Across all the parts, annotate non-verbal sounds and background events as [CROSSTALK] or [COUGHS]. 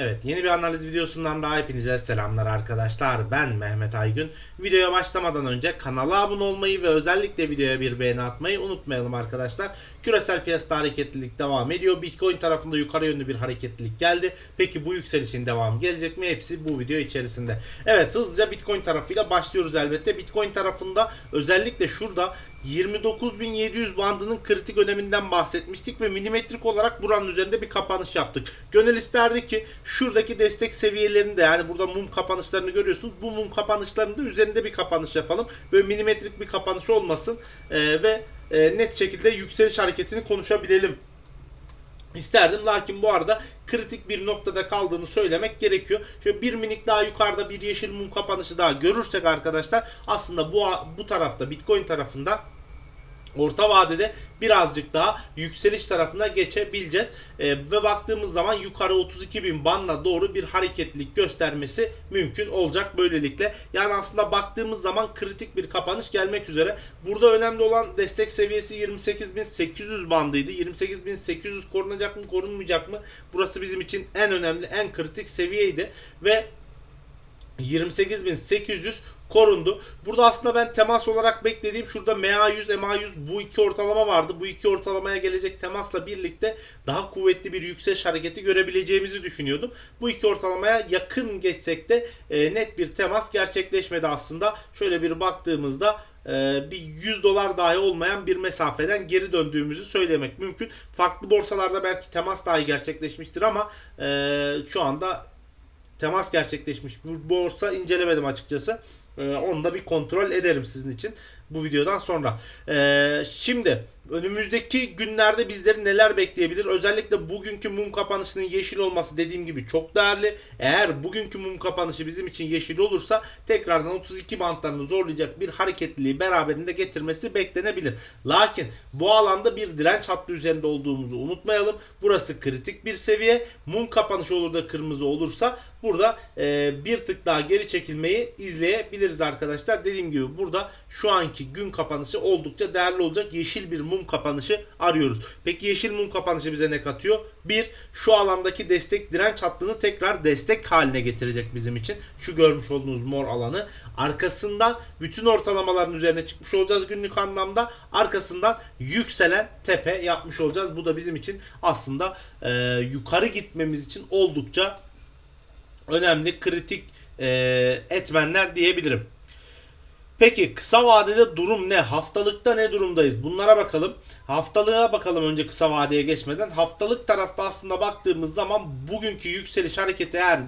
Evet yeni bir analiz videosundan daha hepinize selamlar arkadaşlar. Ben Mehmet Aygün. Videoya başlamadan önce kanala abone olmayı ve özellikle videoya bir beğeni atmayı unutmayalım arkadaşlar. Küresel piyasada hareketlilik devam ediyor. Bitcoin tarafında yukarı yönlü bir hareketlilik geldi. Peki bu yükselişin devamı gelecek mi? Hepsi bu video içerisinde. Evet hızlıca Bitcoin tarafıyla başlıyoruz elbette. Bitcoin tarafında özellikle şurada 29.700 bandının kritik öneminden bahsetmiştik ve milimetrik olarak buranın üzerinde bir kapanış yaptık. Gönül isterdi ki şuradaki destek seviyelerinde yani burada mum kapanışlarını görüyorsunuz. Bu mum kapanışlarında üzerinde bir kapanış yapalım. Böyle milimetrik bir kapanış olmasın Ee, ve e, net şekilde yükseliş hareketini konuşabilelim isterdim. Lakin bu arada kritik bir noktada kaldığını söylemek gerekiyor. Şöyle bir minik daha yukarıda bir yeşil mum kapanışı daha görürsek arkadaşlar aslında bu bu tarafta Bitcoin tarafında orta vadede birazcık daha yükseliş tarafına geçebileceğiz. Ee, ve baktığımız zaman yukarı 32 bin bandına doğru bir hareketlilik göstermesi mümkün olacak böylelikle. Yani aslında baktığımız zaman kritik bir kapanış gelmek üzere. Burada önemli olan destek seviyesi 28.800 bandıydı. 28.800 korunacak mı korunmayacak mı? Burası bizim için en önemli en kritik seviyeydi. Ve 28.800 korundu. Burada aslında ben temas olarak beklediğim şurada MA100, MA100 bu iki ortalama vardı. Bu iki ortalamaya gelecek temasla birlikte daha kuvvetli bir yükseliş hareketi görebileceğimizi düşünüyordum. Bu iki ortalamaya yakın geçsek de e, net bir temas gerçekleşmedi aslında. Şöyle bir baktığımızda e, bir 100 dolar dahi olmayan bir mesafeden geri döndüğümüzü söylemek mümkün. Farklı borsalarda belki temas dahi gerçekleşmiştir ama e, şu anda temas gerçekleşmiş bir borsa incelemedim açıkçası. Ee, onu da bir kontrol ederim sizin için bu videodan sonra. Ee, şimdi önümüzdeki günlerde bizleri neler bekleyebilir? Özellikle bugünkü mum kapanışının yeşil olması dediğim gibi çok değerli. Eğer bugünkü mum kapanışı bizim için yeşil olursa tekrardan 32 bantlarını zorlayacak bir hareketliliği beraberinde getirmesi beklenebilir. Lakin bu alanda bir direnç hattı üzerinde olduğumuzu unutmayalım. Burası kritik bir seviye. Mum kapanışı olur da kırmızı olursa burada e, bir tık daha geri çekilmeyi izleyebiliriz arkadaşlar. Dediğim gibi burada şu anki gün kapanışı oldukça değerli olacak. Yeşil bir mum kapanışı arıyoruz. Peki yeşil mum kapanışı bize ne katıyor? Bir, şu alandaki destek direnç hattını tekrar destek haline getirecek bizim için. Şu görmüş olduğunuz mor alanı. Arkasından bütün ortalamaların üzerine çıkmış olacağız günlük anlamda. Arkasından yükselen tepe yapmış olacağız. Bu da bizim için aslında e, yukarı gitmemiz için oldukça önemli kritik e, etmenler diyebilirim. Peki kısa vadede durum ne? Haftalıkta ne durumdayız? Bunlara bakalım. Haftalığa bakalım önce kısa vadeye geçmeden. Haftalık tarafta aslında baktığımız zaman bugünkü yükseliş hareketi eğer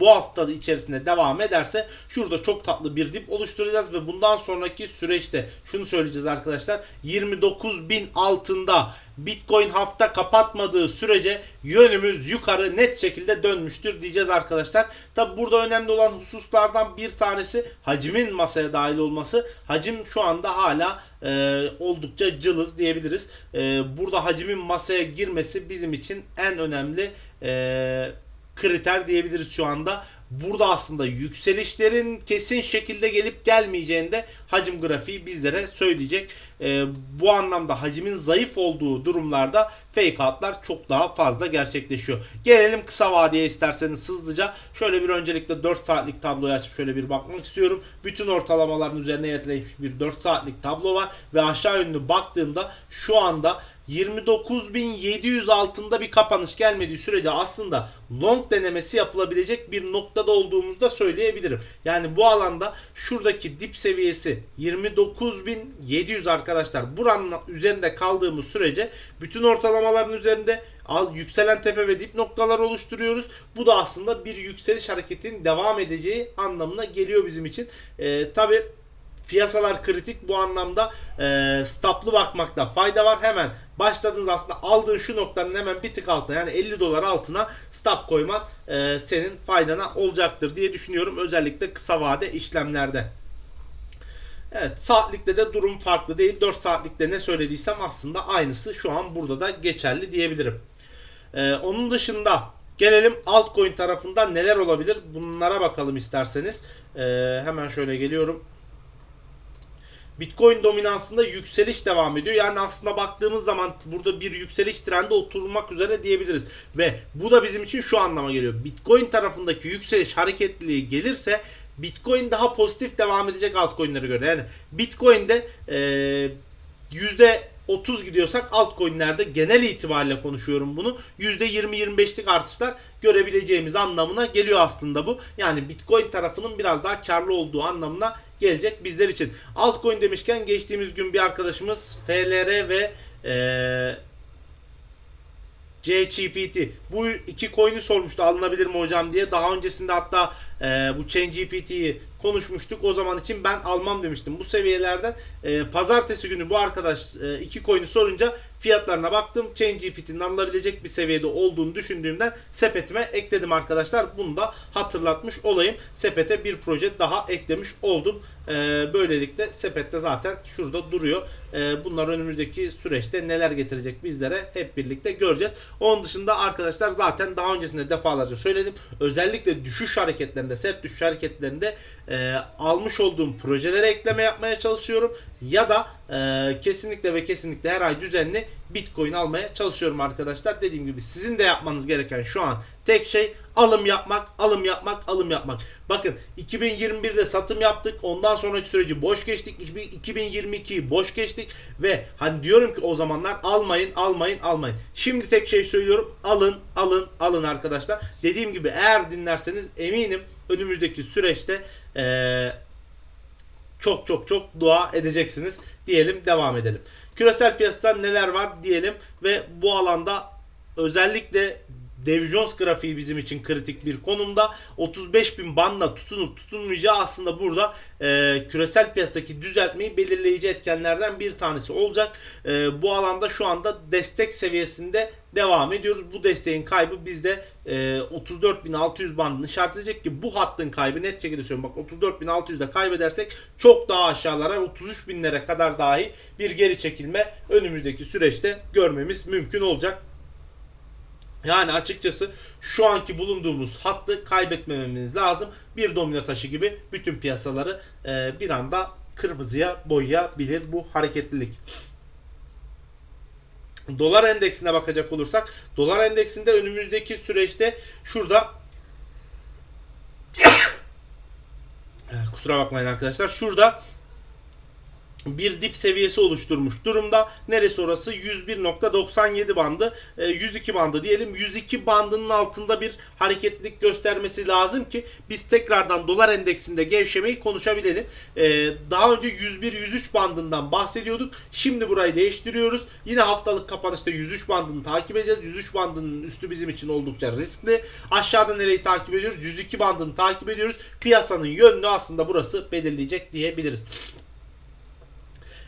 bu hafta içerisinde devam ederse şurada çok tatlı bir dip oluşturacağız ve bundan sonraki süreçte şunu söyleyeceğiz arkadaşlar 29 bin altında Bitcoin hafta kapatmadığı sürece yönümüz yukarı net şekilde dönmüştür diyeceğiz arkadaşlar. Tabi burada önemli olan hususlardan bir tanesi hacmin masaya dahil olması. Hacim şu anda hala e, oldukça cılız diyebiliriz. E, burada hacimin masaya girmesi bizim için en önemli e, kriter diyebiliriz şu anda. Burada aslında yükselişlerin kesin şekilde gelip gelmeyeceğini de hacim grafiği bizlere söyleyecek. Ee, bu anlamda hacimin zayıf olduğu durumlarda fake outlar çok daha fazla gerçekleşiyor. Gelelim kısa vadeye isterseniz hızlıca. Şöyle bir öncelikle 4 saatlik tabloyu açıp şöyle bir bakmak istiyorum. Bütün ortalamaların üzerine yerleşmiş bir 4 saatlik tablo var ve aşağı yönlü baktığımda şu anda 29.700 altında bir kapanış gelmediği sürece aslında long denemesi yapılabilecek bir noktada olduğumuzu da söyleyebilirim. Yani bu alanda şuradaki dip seviyesi 29.700 arkadaşlar. Buranın üzerinde kaldığımız sürece bütün ortalamaların üzerinde al yükselen tepe ve dip noktalar oluşturuyoruz. Bu da aslında bir yükseliş hareketinin devam edeceği anlamına geliyor bizim için. Ee, Tabi piyasalar kritik bu anlamda e, stoplu bakmakta fayda var. Hemen başladığınız aslında aldığın şu noktanın hemen bir tık altına yani 50 dolar altına stop koyman e, senin faydana olacaktır diye düşünüyorum. Özellikle kısa vade işlemlerde. Evet saatlikte de durum farklı değil. 4 saatlikte ne söylediysem aslında aynısı şu an burada da geçerli diyebilirim. Ee, onun dışında gelelim altcoin tarafında neler olabilir bunlara bakalım isterseniz. Ee, hemen şöyle geliyorum. Bitcoin dominansında yükseliş devam ediyor. Yani aslında baktığımız zaman burada bir yükseliş trendi oturmak üzere diyebiliriz. Ve bu da bizim için şu anlama geliyor. Bitcoin tarafındaki yükseliş hareketliliği gelirse Bitcoin daha pozitif devam edecek altcoin'lere göre. Yani Bitcoin'de yüzde 30 gidiyorsak altcoin'lerde genel itibariyle konuşuyorum bunu. %20-25'lik artışlar görebileceğimiz anlamına geliyor aslında bu. Yani Bitcoin tarafının biraz daha karlı olduğu anlamına gelecek bizler için. Altcoin demişken geçtiğimiz gün bir arkadaşımız FLR ve eee CGPT bu iki coin'i sormuştu alınabilir mi hocam diye. Daha öncesinde hatta e, bu ChainGPT'yi konuşmuştuk. O zaman için ben almam demiştim. Bu seviyelerden e, pazartesi günü bu arkadaş e, iki coin'i sorunca fiyatlarına baktım. ChainGPT'nin alınabilecek bir seviyede olduğunu düşündüğümden sepetime ekledim arkadaşlar. Bunu da hatırlatmış olayım. Sepete bir proje daha eklemiş oldum. E, böylelikle sepette zaten şurada duruyor. E, bunlar önümüzdeki süreçte neler getirecek bizlere hep birlikte göreceğiz. Onun dışında arkadaşlar zaten daha öncesinde defalarca söyledim. Özellikle düşüş hareketlerinde, sert düşüş hareketlerinde e, almış olduğum projelere ekleme yapmaya çalışıyorum. Ya da e, kesinlikle ve kesinlikle her ay düzenli Bitcoin almaya çalışıyorum arkadaşlar. Dediğim gibi sizin de yapmanız gereken şu an tek şey alım yapmak, alım yapmak, alım yapmak. Bakın 2021'de satım yaptık. Ondan sonraki süreci boş geçtik. 2022'yi boş geçtik ve hani diyorum ki o zamanlar almayın, almayın, almayın. Şimdi tek şey söylüyorum. Alın, alın, alın arkadaşlar. Dediğim gibi eğer dinlerseniz eminim önümüzdeki süreçte eee çok çok çok dua edeceksiniz diyelim devam edelim. Küresel piyasada neler var diyelim ve bu alanda özellikle Dow Jones grafiği bizim için kritik bir konumda. 35 bin bandla tutunup tutunmayacağı aslında burada e, küresel piyasadaki düzeltmeyi belirleyici etkenlerden bir tanesi olacak. E, bu alanda şu anda destek seviyesinde devam ediyoruz. Bu desteğin kaybı bizde e, 34.600 bandını işaret edecek ki bu hattın kaybı net şekilde söylüyorum. Bak 34.600'de kaybedersek çok daha aşağılara 33.000'lere kadar dahi bir geri çekilme önümüzdeki süreçte görmemiz mümkün olacak. Yani açıkçası şu anki bulunduğumuz hattı kaybetmememiz lazım. Bir domino taşı gibi bütün piyasaları e, bir anda kırmızıya boyayabilir bu hareketlilik. Dolar endeksine bakacak olursak dolar endeksinde önümüzdeki süreçte şurada [COUGHS] kusura bakmayın arkadaşlar şurada bir dip seviyesi oluşturmuş durumda. Neresi orası? 101.97 bandı. E, 102 bandı diyelim. 102 bandının altında bir hareketlilik göstermesi lazım ki biz tekrardan dolar endeksinde gevşemeyi konuşabilelim. E, daha önce 101-103 bandından bahsediyorduk. Şimdi burayı değiştiriyoruz. Yine haftalık kapanışta 103 bandını takip edeceğiz. 103 bandının üstü bizim için oldukça riskli. Aşağıda nereyi takip ediyoruz? 102 bandını takip ediyoruz. Piyasanın yönünü aslında burası belirleyecek diyebiliriz.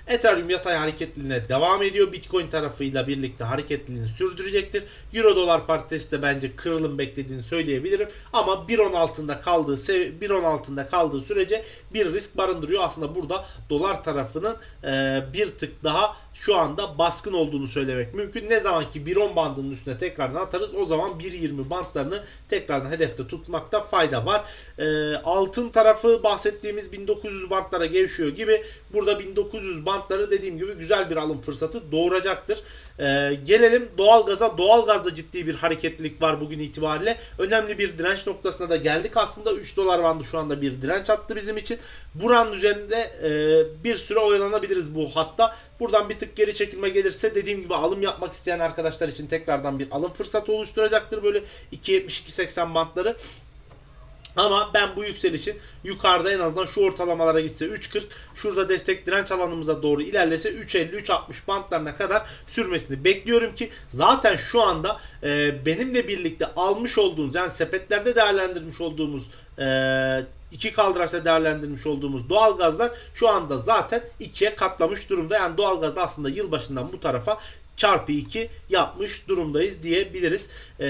Ethereum yatay hareketliliğine devam ediyor. Bitcoin tarafıyla birlikte hareketliliğini sürdürecektir. Euro dolar paritesi de bence kırılım beklediğini söyleyebilirim. Ama 1.10 altında kaldığı 1.10 altında kaldığı sürece bir risk barındırıyor. Aslında burada dolar tarafının bir tık daha şu anda baskın olduğunu söylemek mümkün. Ne zaman ki 1.10 bandının üstüne tekrardan atarız o zaman 1.20 bantlarını tekrardan hedefte tutmakta fayda var. E, altın tarafı bahsettiğimiz 1900 bantlara gevşiyor gibi burada 1900 bantları dediğim gibi güzel bir alım fırsatı doğuracaktır. E, gelelim doğalgaza. Doğalgazda ciddi bir hareketlilik var bugün itibariyle. Önemli bir direnç noktasına da geldik aslında. 3 dolar bandı şu anda bir direnç attı bizim için. Buranın üzerinde e, bir süre oyalanabiliriz bu hatta. Buradan bir tık geri çekilme gelirse dediğim gibi alım yapmak isteyen arkadaşlar için tekrardan bir alım fırsatı oluşturacaktır. Böyle 2.70-2.80 bantları. Ama ben bu yükselişin yukarıda en azından şu ortalamalara gitse 3.40 şurada destek direnç alanımıza doğru ilerlese 3.50-3.60 bantlarına kadar sürmesini bekliyorum ki zaten şu anda e, benimle birlikte almış olduğunuz yani sepetlerde değerlendirmiş olduğumuz e, iki kaldıraçla değerlendirmiş olduğumuz doğalgazlar şu anda zaten ikiye katlamış durumda. Yani doğalgazda aslında yılbaşından bu tarafa çarpı 2 yapmış durumdayız diyebiliriz. E,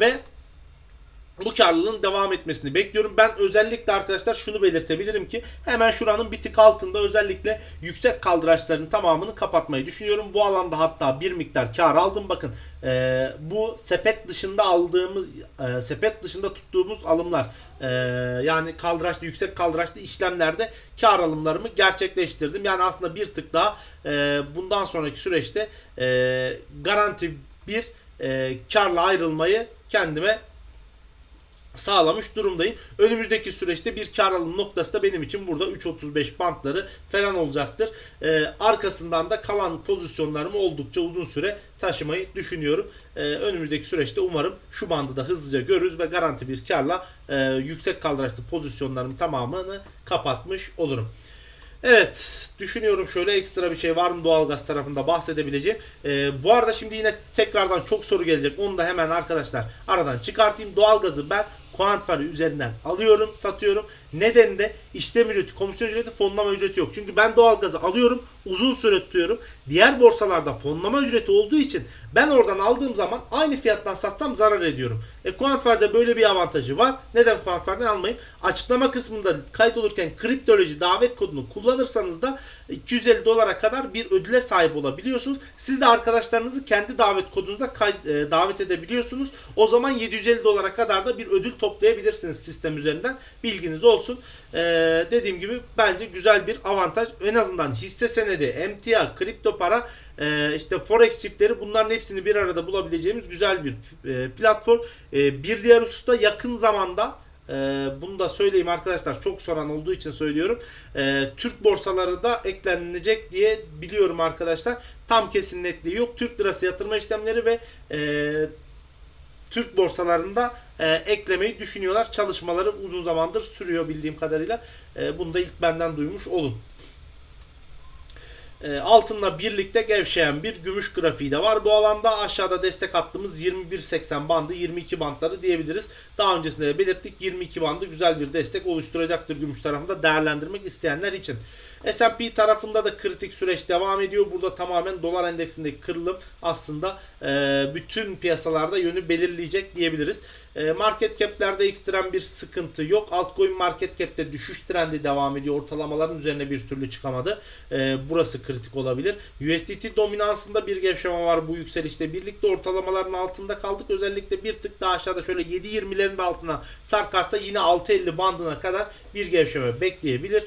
ve bu karlılığın devam etmesini bekliyorum. Ben özellikle arkadaşlar şunu belirtebilirim ki hemen şuranın bir tık altında özellikle yüksek kaldıraçların tamamını kapatmayı düşünüyorum. Bu alanda hatta bir miktar kar aldım. Bakın e, bu sepet dışında aldığımız e, sepet dışında tuttuğumuz alımlar e, yani kaldıraçlı yüksek kaldıraçlı işlemlerde kar alımlarımı gerçekleştirdim. Yani aslında bir tık daha e, bundan sonraki süreçte e, garanti bir e, karla ayrılmayı kendime sağlamış durumdayım. Önümüzdeki süreçte bir kar alım noktası da benim için burada 3.35 bantları falan olacaktır. Ee, arkasından da kalan pozisyonlarımı oldukça uzun süre taşımayı düşünüyorum. Ee, önümüzdeki süreçte umarım şu bandı da hızlıca görürüz ve garanti bir karla e, yüksek kaldıraçlı pozisyonlarımın tamamını kapatmış olurum. Evet düşünüyorum şöyle ekstra bir şey var mı doğalgaz tarafında bahsedebileceğim. Ee, bu arada şimdi yine tekrardan çok soru gelecek. Onu da hemen arkadaşlar aradan çıkartayım. Doğalgazı ben Quantfare üzerinden alıyorum, satıyorum. Nedeni de işlem ücreti, komisyon ücreti, fonlama ücreti yok. Çünkü ben doğalgazı alıyorum, uzun süre tutuyorum. Diğer borsalarda fonlama ücreti olduğu için ben oradan aldığım zaman aynı fiyattan satsam zarar ediyorum. E Quantfare'de böyle bir avantajı var. Neden Quantfare'den almayayım? Açıklama kısmında kaydolurken kriptoloji davet kodunu kullanırsanız da 250 dolara kadar bir ödüle sahip olabiliyorsunuz. Siz de arkadaşlarınızı kendi davet kodunuzda e, davet edebiliyorsunuz. O zaman 750 dolara kadar da bir ödül toplayabilirsiniz sistem üzerinden. Bilginiz olsun. E, dediğim gibi bence güzel bir avantaj. En azından hisse senedi, emtia, kripto para, e, işte forex çiftleri bunların hepsini bir arada bulabileceğimiz güzel bir e, platform. E, bir diğer hususta yakın zamanda ee, bunu da söyleyeyim arkadaşlar çok soran olduğu için söylüyorum. Ee, Türk borsaları da eklenecek diye biliyorum arkadaşlar. Tam kesin netliği yok. Türk lirası yatırma işlemleri ve e, Türk borsalarında e, eklemeyi düşünüyorlar. Çalışmaları uzun zamandır sürüyor bildiğim kadarıyla. E, bunu da ilk benden duymuş olun. E, altınla birlikte gevşeyen bir gümüş grafiği de var. Bu alanda aşağıda destek attığımız 21.80 bandı 22 bantları diyebiliriz. Daha öncesinde de belirttik 22 bandı güzel bir destek oluşturacaktır gümüş tarafında değerlendirmek isteyenler için. S&P tarafında da kritik süreç devam ediyor. Burada tamamen dolar endeksindeki kırılım aslında e, bütün piyasalarda yönü belirleyecek diyebiliriz. E, market cap'lerde ekstrem bir sıkıntı yok. Altcoin market cap'te düşüş trendi devam ediyor. Ortalamaların üzerine bir türlü çıkamadı. E, burası kritik olabilir. USDT dominansında bir gevşeme var bu yükselişle birlikte. Ortalamaların altında kaldık. Özellikle bir tık daha aşağıda şöyle 7.20'lerin de altına sarkarsa yine 6.50 bandına kadar bir gevşeme bekleyebilir.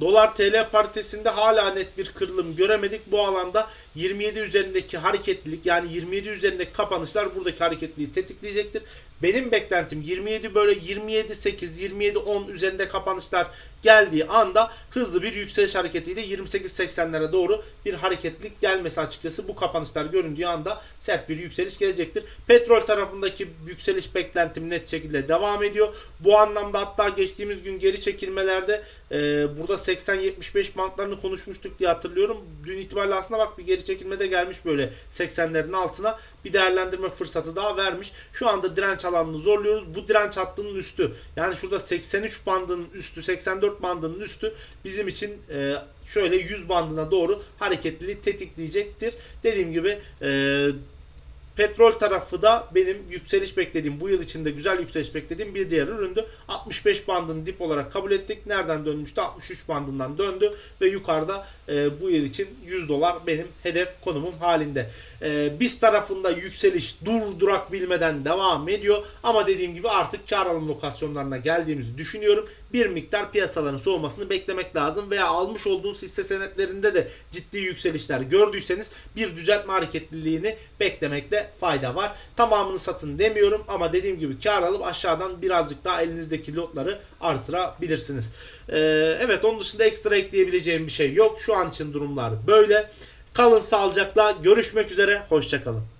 Dolar TL paritesinde hala net bir kırılım göremedik. Bu alanda 27 üzerindeki hareketlilik yani 27 üzerindeki kapanışlar buradaki hareketliliği tetikleyecektir. Benim beklentim 27 böyle 27 8 27 10 üzerinde kapanışlar geldiği anda hızlı bir yükseliş hareketiyle 28 80'lere doğru bir hareketlilik gelmesi açıkçası bu kapanışlar göründüğü anda sert bir yükseliş gelecektir. Petrol tarafındaki yükseliş beklentim net şekilde devam ediyor. Bu anlamda hatta geçtiğimiz gün geri çekilmelerde e, burada 80-75 bantlarını konuşmuştuk diye hatırlıyorum. Dün itibariyle aslında bak bir geri çekilmede gelmiş böyle 80'lerin altına bir değerlendirme fırsatı daha vermiş. Şu anda direnç alanını zorluyoruz. Bu direnç hattının üstü yani şurada 83 bandının üstü 84 bandının üstü bizim için e, şöyle 100 bandına doğru hareketliliği tetikleyecektir. Dediğim gibi e, Petrol tarafı da benim yükseliş beklediğim, bu yıl içinde güzel yükseliş beklediğim bir diğer üründü. 65 bandını dip olarak kabul ettik. Nereden dönmüştü? 63 bandından döndü ve yukarıda e, bu yıl için 100 dolar benim hedef konumum halinde. E, biz tarafında yükseliş durdurak bilmeden devam ediyor. Ama dediğim gibi artık kar alım lokasyonlarına geldiğimizi düşünüyorum. Bir miktar piyasaların soğumasını beklemek lazım veya almış olduğunuz hisse senetlerinde de ciddi yükselişler gördüyseniz bir düzeltme hareketliliğini beklemekte fayda var. Tamamını satın demiyorum ama dediğim gibi kar alıp aşağıdan birazcık daha elinizdeki lotları artırabilirsiniz. Ee, evet onun dışında ekstra ekleyebileceğim bir şey yok. Şu an için durumlar böyle. Kalın sağlıcakla görüşmek üzere. Hoşçakalın.